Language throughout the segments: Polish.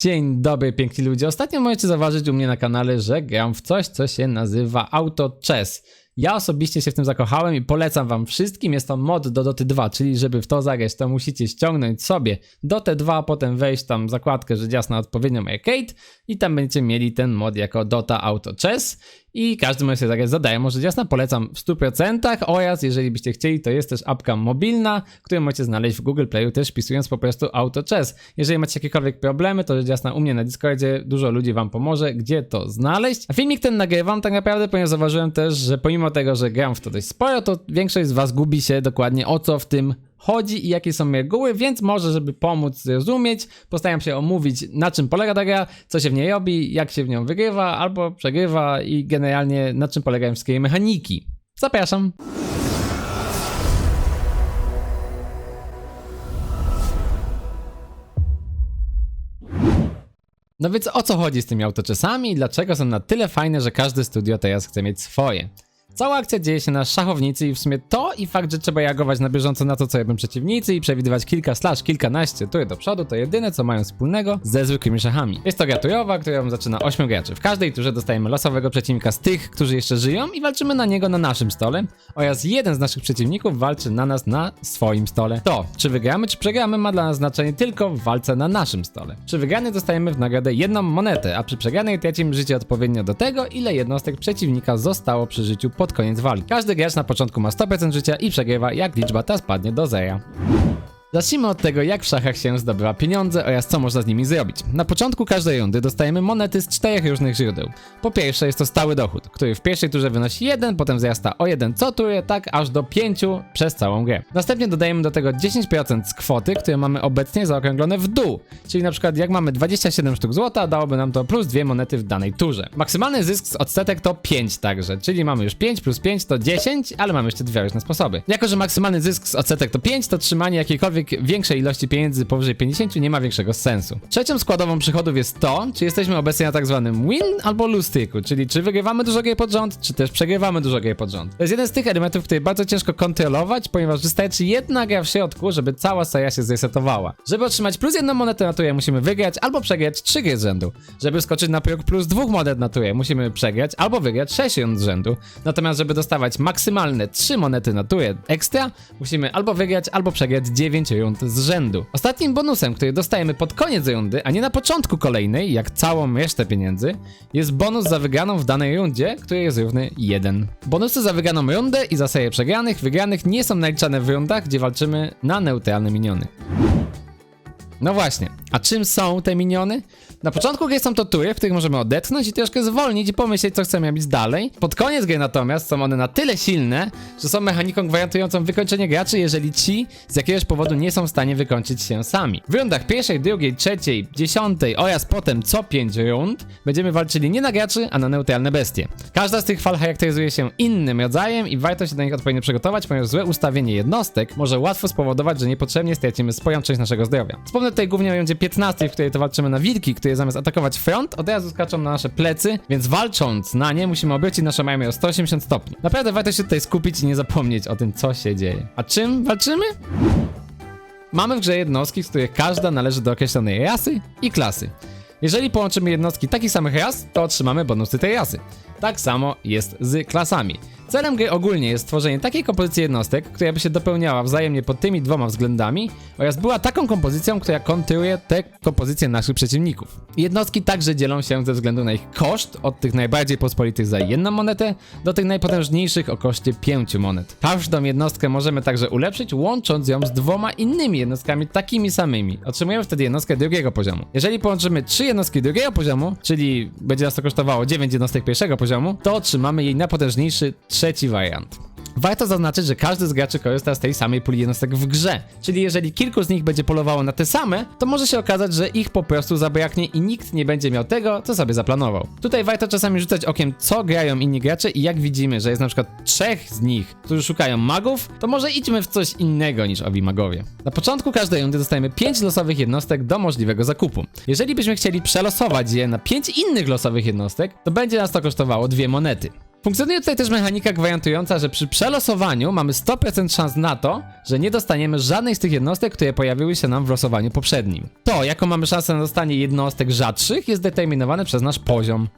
Dzień dobry, piękni ludzie. Ostatnio możecie zauważyć u mnie na kanale, że gram w coś, co się nazywa Auto Chess. Ja osobiście się w tym zakochałem i polecam wam wszystkim. Jest to mod do Dota 2, czyli żeby w to zagrać, to musicie ściągnąć sobie Dota 2, a potem wejść tam zakładkę, że jasna odpowiednią arcade i tam będziecie mieli ten mod jako Dota Auto Chess i każdy może sobie zagrać za darmo, że jasna polecam w 100% oraz jeżeli byście chcieli, to jest też apka mobilna, którą możecie znaleźć w Google Playu też wpisując po prostu Auto Chess. Jeżeli macie jakiekolwiek problemy, to rzecz jasna u mnie na Discordzie dużo ludzi wam pomoże, gdzie to znaleźć. A filmik ten nagrywam tak naprawdę, ponieważ zauważyłem też, że pomimo tego, że gram w to dość sporo, to większość z was gubi się dokładnie o co w tym chodzi i jakie są reguły, więc może, żeby pomóc zrozumieć, postaram się omówić na czym polega ta gra, co się w niej robi, jak się w nią wygrywa albo przegrywa i generalnie na czym polegają wszystkie jej mechaniki. Zapraszam. No więc o co chodzi z tymi autoczesami i dlaczego są na tyle fajne, że każde studio teraz chce mieć swoje? Cała akcja dzieje się na szachownicy i w sumie to i fakt, że trzeba reagować na bieżąco na to, co robią przeciwnicy i przewidywać kilka slash kilkanaście tury do przodu, to jedyne, co mają wspólnego ze zwykłymi szachami. Jest to gra turowa, którą zaczyna 8 graczy. W każdej turze dostajemy losowego przeciwnika z tych, którzy jeszcze żyją i walczymy na niego na naszym stole oraz jeden z naszych przeciwników walczy na nas na swoim stole. To, czy wygramy, czy przegramy ma dla nas znaczenie tylko w walce na naszym stole. Przy wygranej dostajemy w nagrodę jedną monetę, a przy przegranej tracimy życie odpowiednio do tego, ile jednostek przeciwnika zostało przy życiu pod koniec walki. Każdy gracz na początku ma 100% życia i przegrywa, jak liczba ta spadnie do zera. Zacznijmy od tego, jak w szachach się zdobywa pieniądze oraz co można z nimi zrobić. Na początku każdej rundy dostajemy monety z czterech różnych źródeł. Po pierwsze jest to stały dochód, który w pierwszej turze wynosi 1, potem wzrasta o 1 co turę, tak aż do 5 przez całą grę. Następnie dodajemy do tego 10% z kwoty, które mamy obecnie zaokrąglone w dół. Czyli na przykład jak mamy 27 sztuk złota, dałoby nam to plus 2 monety w danej turze. Maksymalny zysk z odsetek to 5 także, czyli mamy już 5 plus 5 to 10, ale mamy jeszcze dwie różne sposoby. Jako, że maksymalny zysk z odsetek to 5, to trzymanie jakiejkolwiek większej ilości pieniędzy powyżej 50 nie ma większego sensu. Trzecią składową przychodów jest to, czy jesteśmy obecnie na tak zwanym win albo lose czyli czy wygrywamy dużo gier pod rząd, czy też przegrywamy dużo gier pod rząd. To jest jeden z tych elementów, który bardzo ciężko kontrolować, ponieważ wystarczy jedna gra w środku, żeby cała seria się zresetowała. Żeby otrzymać plus jedną monetę na turę, musimy wygrać albo przegrać 3 gry z rzędu. Żeby skoczyć na próg plus dwóch monet na turę, musimy przegrać albo wygrać 6 rund z rzędu. Natomiast żeby dostawać maksymalne 3 monety na turę ekstra, musimy albo wygrać, albo przegrać 9 rund z rzędu. Ostatnim bonusem, który dostajemy pod koniec rundy, a nie na początku kolejnej, jak całą resztę pieniędzy, jest bonus za wygraną w danej rundzie, który jest równy 1. Bonusy za wygraną rundę i za serię przegranych, wygranych nie są naliczane w rundach, gdzie walczymy na neutralne miniony. No właśnie, a czym są te miniony? Na początku gry są to tury, w których możemy odetchnąć i troszkę zwolnić i pomyśleć, co chcemy robić dalej. Pod koniec gry natomiast są one na tyle silne, że są mechaniką gwarantującą wykończenie graczy, jeżeli ci z jakiegoś powodu nie są w stanie wykończyć się sami. W rundach pierwszej, drugiej, trzeciej, dziesiątej oraz potem co pięć rund będziemy walczyli nie na graczy, a na neutralne bestie. Każda z tych fal charakteryzuje się innym rodzajem i warto się do nich odpowiednio przygotować, ponieważ złe ustawienie jednostek może łatwo spowodować, że niepotrzebnie stracimy sporą część naszego zdrowia. Wspomnę tutaj głównie o 15, w której to walczymy na wilki, które zamiast atakować front, od razu skaczą na nasze plecy, więc walcząc na nie musimy obrócić naszą armię o 180 stopni. Naprawdę warto się tutaj skupić i nie zapomnieć o tym, co się dzieje. A czym walczymy? Mamy w grze jednostki, z których każda należy do określonej rasy i klasy. Jeżeli połączymy jednostki takich samych ras, to otrzymamy bonusy tej rasy. Tak samo jest z klasami. Celem gry ogólnie jest stworzenie takiej kompozycji jednostek, która by się dopełniała wzajemnie pod tymi dwoma względami oraz była taką kompozycją, która kontynuuje te kompozycje naszych przeciwników. Jednostki także dzielą się ze względu na ich koszt od tych najbardziej pospolitych za jedną monetę do tych najpotężniejszych o koszcie pięciu monet. Każdą jednostkę możemy także ulepszyć, łącząc ją z dwoma innymi jednostkami takimi samymi. Otrzymujemy wtedy jednostkę drugiego poziomu. Jeżeli połączymy trzy jednostki drugiego poziomu, czyli będzie nas to kosztowało 9 jednostek pierwszego poziomu, to otrzymamy jej najpotężniejszy trzeci wariant. Warto zaznaczyć, że każdy z graczy korzysta z tej samej puli jednostek w grze, czyli jeżeli kilku z nich będzie polowało na te same, to może się okazać, że ich po prostu zabraknie i nikt nie będzie miał tego, co sobie zaplanował. Tutaj warto czasami rzucać okiem, co grają inni gracze i jak widzimy, że jest na przykład trzech z nich, którzy szukają magów, to może idźmy w coś innego niż owi magowie. Na początku każdej rundy dostajemy 5 losowych jednostek do możliwego zakupu. Jeżeli byśmy chcieli przelosować je na 5 innych losowych jednostek, to będzie nas to kosztowało dwie monety. Funkcjonuje tutaj też mechanika gwarantująca, że przy przelosowaniu mamy 100% szans na to, że nie dostaniemy żadnej z tych jednostek, które pojawiły się nam w losowaniu poprzednim. To, jaką mamy szansę na dostanie jednostek rzadszych, jest determinowane przez nasz poziom.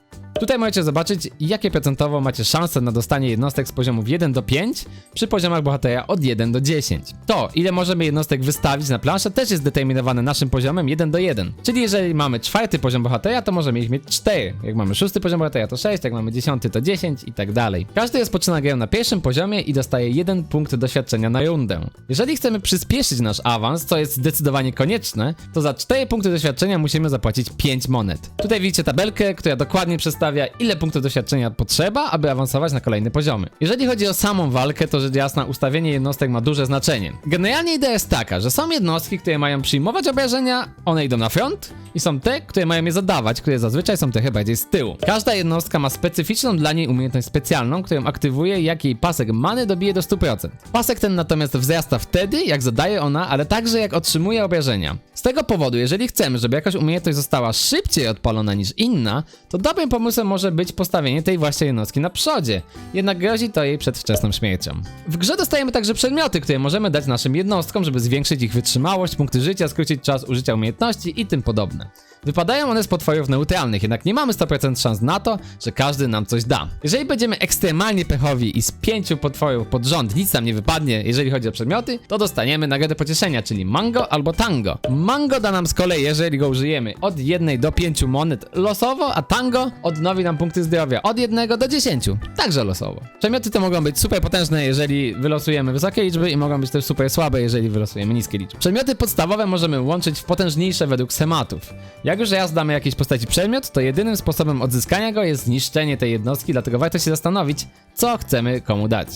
Tutaj możecie zobaczyć, jakie procentowo macie szanse na dostanie jednostek z poziomów 1 do 5 przy poziomach bohatera od 1 do 10. To, ile możemy jednostek wystawić na planszę, też jest determinowane naszym poziomem 1 do 1. Czyli jeżeli mamy czwarty poziom bohatera, to możemy ich mieć 4. Jak mamy szósty poziom bohatera, to 6, jak mamy dziesiąty, to 10 i tak dalej. Każdy rozpoczyna grę na pierwszym poziomie i dostaje 1 punkt doświadczenia na rundę. Jeżeli chcemy przyspieszyć nasz awans, co jest zdecydowanie konieczne, to za 4 punkty doświadczenia musimy zapłacić 5 monet. Tutaj widzicie tabelkę, która dokładnie przedstawia, ile punktów doświadczenia potrzeba, aby awansować na kolejne poziomy. Jeżeli chodzi o samą walkę, to rzecz jasna, ustawienie jednostek ma duże znaczenie. Generalnie idea jest taka, że są jednostki, które mają przyjmować obrażenia, one idą na front, i są te, które mają je zadawać, które zazwyczaj są trochę bardziej z tyłu. Każda jednostka ma specyficzną dla niej umiejętność specjalną, którą aktywuje, jak jej pasek many dobije do 100%. Pasek ten natomiast wzrasta wtedy, jak zadaje ona, ale także jak otrzymuje obrażenia. Z tego powodu, jeżeli chcemy, żeby jakaś umiejętność została szybciej odpalona niż inna, to dobrym pomysłem może być postawienie tej właśnie jednostki na przodzie. Jednak grozi to jej przedwczesną śmiercią. W grze dostajemy także przedmioty, które możemy dać naszym jednostkom, żeby zwiększyć ich wytrzymałość, punkty życia, skrócić czas użycia umiejętności i tym podobne. Wypadają one z potworów neutralnych, jednak nie mamy 100% szans na to, że każdy nam coś da. Jeżeli będziemy ekstremalnie pechowi i z pięciu potworów pod rząd nic nam nie wypadnie, jeżeli chodzi o przedmioty, to dostaniemy nagrodę pocieszenia, czyli mango albo tango. Mango da nam z kolei, jeżeli go użyjemy, od 1 do 5 monet losowo, a tango odnowi nam punkty zdrowia od 1 do 10, także losowo. Przedmioty te mogą być super potężne, jeżeli wylosujemy wysokie liczby i mogą być też super słabe, jeżeli wylosujemy niskie liczby. Przedmioty podstawowe możemy łączyć w potężniejsze według schematów. Jak już raz damy jakiejś postaci przedmiot, to jedynym sposobem odzyskania go jest zniszczenie tej jednostki, dlatego warto się zastanowić, co chcemy komu dać.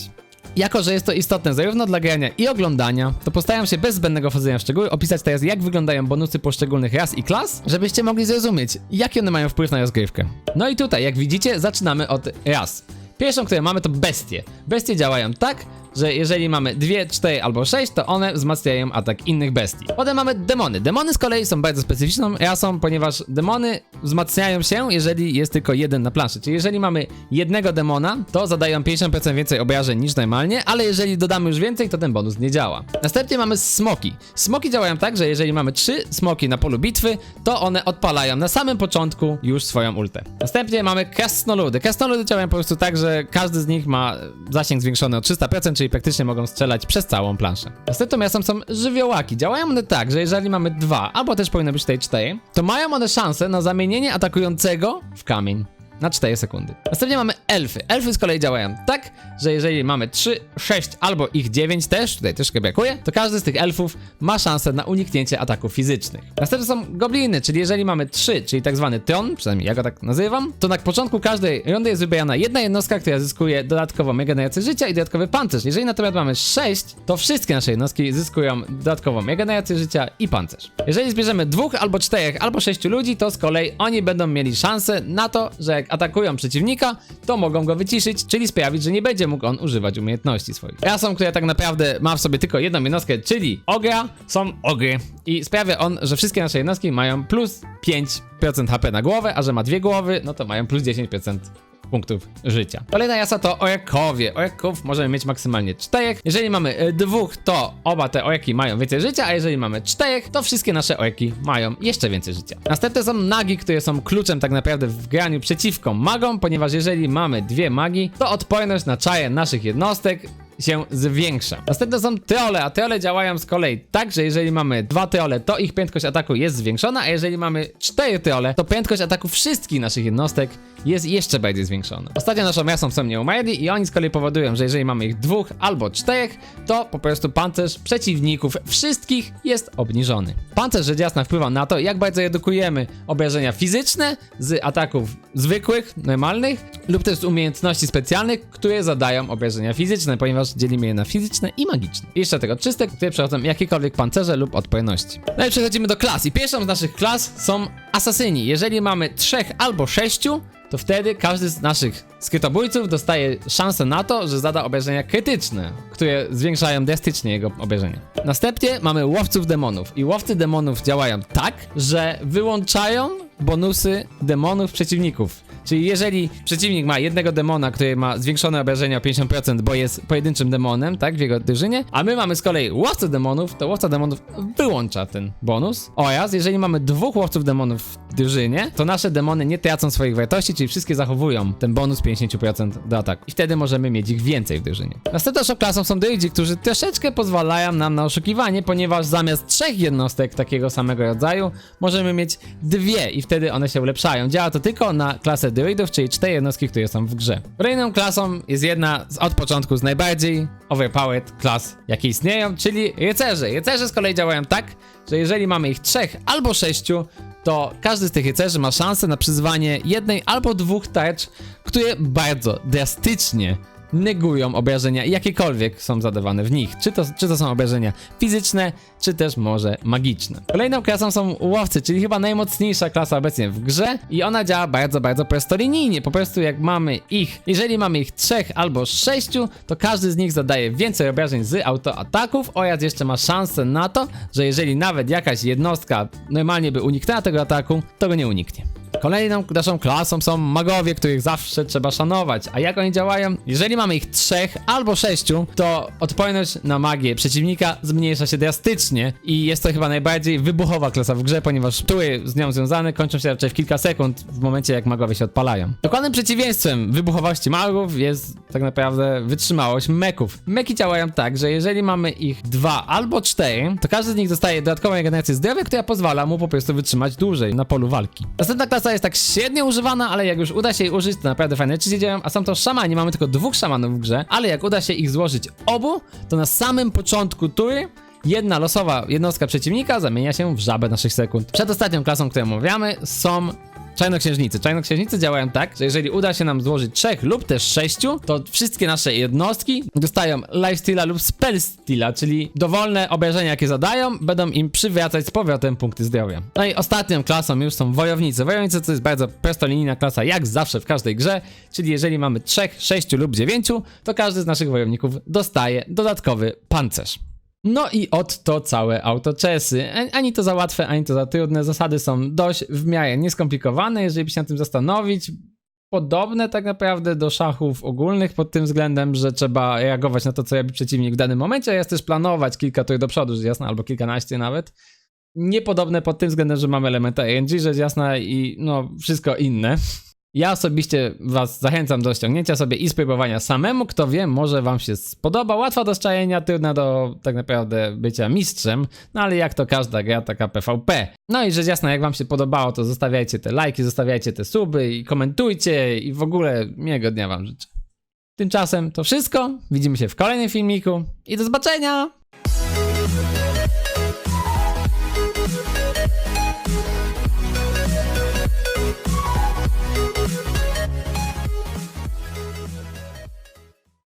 Jako, że jest to istotne zarówno dla grania i oglądania, to postaram się bez zbędnego wchodzenia w szczegóły opisać teraz jak wyglądają bonusy poszczególnych ras i klas, żebyście mogli zrozumieć, jaki one mają wpływ na rozgrywkę. No i tutaj, jak widzicie, zaczynamy od ras. Pierwszą, którą mamy to bestie. Bestie działają tak, że jeżeli mamy 2, 4 albo 6, to one wzmacniają atak innych bestii. Potem mamy demony. Demony z kolei są bardzo specyficzną rasą, ponieważ demony wzmacniają się, jeżeli jest tylko jeden na planszy. Czyli jeżeli mamy jednego demona, to zadają 50% więcej obrażeń niż normalnie, ale jeżeli dodamy już więcej, to ten bonus nie działa. Następnie mamy smoki. Smoki działają tak, że jeżeli mamy 3 smoki na polu bitwy, to one odpalają na samym początku już swoją ultę. Następnie mamy krasnoludy. Krasnoludy działają po prostu tak, że każdy z nich ma zasięg zwiększony o 300%, czyli praktycznie mogą strzelać przez całą planszę. Następną miastem są żywiołaki. Działają one tak, że jeżeli mamy dwa, albo też powinno być tutaj cztery, to mają one szansę na zamienienie atakującego w kamień na 4 sekundy. Następnie mamy elfy. Elfy z kolei działają tak, że jeżeli mamy 3, 6 albo ich 9 też, tutaj troszkę brakuje, to każdy z tych elfów ma szansę na uniknięcie ataków fizycznych. Następnie są gobliny, czyli jeżeli mamy 3, czyli tak zwany tron, przynajmniej ja go tak nazywam, to na początku każdej rundy jest wybierana jedna jednostka, która zyskuje dodatkową regenerację życia i dodatkowy pancerz. Jeżeli natomiast mamy 6, to wszystkie nasze jednostki zyskują dodatkową regenerację życia i pancerz. Jeżeli zbierzemy dwóch albo czterech albo sześciu ludzi, to z kolei oni będą mieli szansę na to, że jak atakują przeciwnika, to mogą go wyciszyć, czyli sprawić, że nie będzie mógł on używać umiejętności swoich. Rasą, która tak naprawdę ma w sobie tylko jedną jednostkę, czyli ogra, są ogry. I sprawia on, że wszystkie nasze jednostki mają plus 5% HP na głowę, a że ma dwie głowy, no to mają plus 10% punktów życia. Kolejna jasa to ojakowie. Ojaków możemy mieć maksymalnie czterech. Jeżeli mamy y, dwóch, to oba te ojaki mają więcej życia, a jeżeli mamy czterech, to wszystkie nasze ojaki mają jeszcze więcej życia. Następne są nagi, które są kluczem tak naprawdę w graniu przeciwko magom, ponieważ jeżeli mamy dwie magi, to odporność na czaje naszych jednostek się zwiększa. Następne są teole, a teole działają z kolei tak, że jeżeli mamy dwa teole, to ich prędkość ataku jest zwiększona, a jeżeli mamy cztery teole, to prędkość ataku wszystkich naszych jednostek jest jeszcze bardziej zwiększona. Ostatnio naszą miasą są nieumarli i oni z kolei powodują, że jeżeli mamy ich dwóch albo czterech, to po prostu pancerz przeciwników wszystkich jest obniżony. Pancerz rzecz jasna wpływa na to, jak bardzo redukujemy obrażenia fizyczne z ataków zwykłych, normalnych lub też z umiejętności specjalnych, które zadają obrażenia fizyczne, ponieważ dzielimy je na fizyczne i magiczne. I jeszcze tego czyste, które przechodzą jakiekolwiek pancerze lub odporności. No i przechodzimy do klas. I pierwszą z naszych klas są asasyni. Jeżeli mamy trzech albo sześciu, to wtedy każdy z naszych skrytobójców dostaje szansę na to, że zada obrażenia krytyczne, które zwiększają drastycznie jego obrażenia. Następnie mamy łowców demonów. I łowcy demonów działają tak, że wyłączają bonusy demonów przeciwników. Czyli jeżeli przeciwnik ma jednego demona, który ma zwiększone obrażenia o 50%, bo jest pojedynczym demonem, tak, w jego drużynie, a my mamy z kolei łowcę demonów, to łowca demonów wyłącza ten bonus. Oraz jeżeli mamy dwóch łowców demonów w drużynie, to nasze demony nie tracą swoich wartości, czyli wszystkie zachowują ten bonus 50% do ataku. I wtedy możemy mieć ich więcej w drużynie. Następną klasą są druidzi, którzy troszeczkę pozwalają nam na oszukiwanie, ponieważ zamiast trzech jednostek takiego samego rodzaju, możemy mieć dwie i wtedy one się ulepszają. Działa to tylko na klasę druidów, czyli cztery jednostki, które są w grze. Kolejną klasą jest jedna z, od początku z najbardziej overpowered klas, jakie istnieją, czyli rycerze. Rycerze z kolei działają tak, że jeżeli mamy ich trzech albo sześciu, to każdy z tych rycerzy ma szansę na przyzwanie jednej albo dwóch tarcz, które bardzo drastycznie negują obrażenia, jakiekolwiek są zadawane w nich. Czy to, czy to są obrażenia fizyczne, czy też może magiczne. Kolejną klasą są łowcy, czyli chyba najmocniejsza klasa obecnie w grze i ona działa bardzo, bardzo prostolinijnie. Po prostu jak mamy ich, jeżeli mamy ich trzech albo sześciu, to każdy z nich zadaje więcej obrażeń z autoataków oraz jeszcze ma szansę na to, że jeżeli nawet jakaś jednostka normalnie by uniknęła tego ataku, to go nie uniknie. Kolejną naszą klasą są magowie, których zawsze trzeba szanować. A jak oni działają? Jeżeli mamy ich trzech albo sześciu, to odporność na magię przeciwnika zmniejsza się drastycznie i jest to chyba najbardziej wybuchowa klasa w grze, ponieważ tury z nią związane kończą się raczej w kilka sekund w momencie jak magowie się odpalają. Dokładnym przeciwieństwem wybuchowości magów jest tak naprawdę wytrzymałość meków. Meki działają tak, że jeżeli mamy ich dwa albo cztery, to każdy z nich dostaje dodatkową regenerację zdrowia, która pozwala mu po prostu wytrzymać dłużej na polu walki. Następna klasa jest tak średnio używana, ale jak już uda się jej użyć, to naprawdę fajne rzeczy się dzieją, a są to szamani. Mamy tylko dwóch szamanów w grze, ale jak uda się ich złożyć obu, to na samym początku tury jedna losowa jednostka przeciwnika zamienia się w żabę na 6 sekund. Przedostatnią klasą, którą omawiamy, są Czarnoksiężnicy. Czarnoksiężnicy działają tak, że jeżeli uda się nam złożyć trzech lub też sześciu, to wszystkie nasze jednostki dostają lifesteala lub spellsteala, czyli dowolne obrażenia, jakie zadają, będą im przywracać z powrotem punkty zdrowia. No i ostatnią klasą już są wojownicy. Wojownicy to jest bardzo prostolinijna klasa, jak zawsze w każdej grze, czyli jeżeli mamy trzech, sześciu lub dziewięciu, to każdy z naszych wojowników dostaje dodatkowy pancerz. No i od to całe autoczesy. Ani- to za łatwe, ani to za trudne. Zasady są dość w miarę nieskomplikowane, jeżeli by się nad tym zastanowić. Podobne tak naprawdę do szachów ogólnych pod tym względem, że trzeba reagować na to, co robi przeciwnik w danym momencie, a jest też planować kilka tur do przodu, rzecz jasna, albo kilkanaście nawet. Niepodobne pod tym względem, że mamy elementy RNG, rzecz jasna i no wszystko inne. Ja osobiście was zachęcam do ściągnięcia sobie i spróbowania samemu. Kto wie, może wam się spodoba. Łatwa do szczajenia, trudna do tak naprawdę bycia mistrzem. No ale jak to każda gra, taka PvP. No i rzecz jasna, jak wam się podobało, to zostawiajcie te lajki, zostawiajcie te suby i komentujcie i w ogóle miłego dnia wam życzę. Tymczasem to wszystko. Widzimy się w kolejnym filmiku i do zobaczenia!